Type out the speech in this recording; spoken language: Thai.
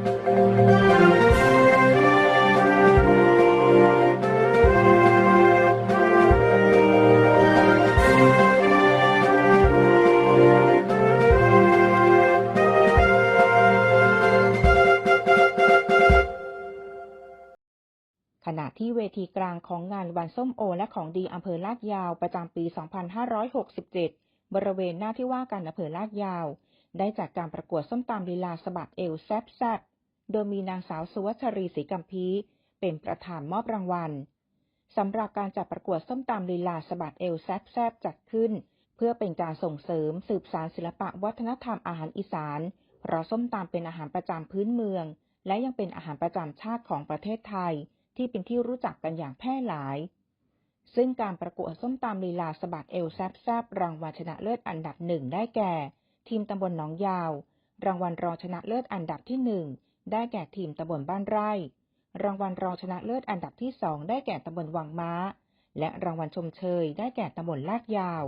ขณะที่เวทีกลางของงานวันส้มโอและของดีอำเภอลาดยาวประจำปี 2567 บริเวณหน้าที่ว่าการอำเภอลาดยาว ได้จัดการประกวดส้มตำลีลาสะบัดเอวแซบแซบโดยมีนางสาวสุวัชรีศรีกัมพีเป็นประธานมอบรางวัลสำหรับการจัดประกวดส้มตำลีลาสะบัดเอวแซบแซบจัดขึ้น เพื่อเป็นการส่งเสริมสืบสานศิลปะวัฒนธรรมอาหารอีสานเพราะส้มตำเป็นอาหารประจำพื้นเมือง และยังเป็นอาหารประจำชาติของประเทศไทย ที่เป็นที่รู้จักกันอย่างแพร่หลาย ซึ่งการประกวดส้มตำลีลาสะบัดเอวแซบแซบรางวัลชนะเลิศอันดับหนึ่งได้แก่ ทีมตำบลหนองยาว รางวัลรองชนะเลิศอันดับที่หนึ่งได้แก่ทีมตำบลบ้านไร่ รางวัลรองชนะเลิศอันดับที่สองได้แก่ตำบลวังม้า และรางวัลชมเชยได้แก่ตำบลลาดยาว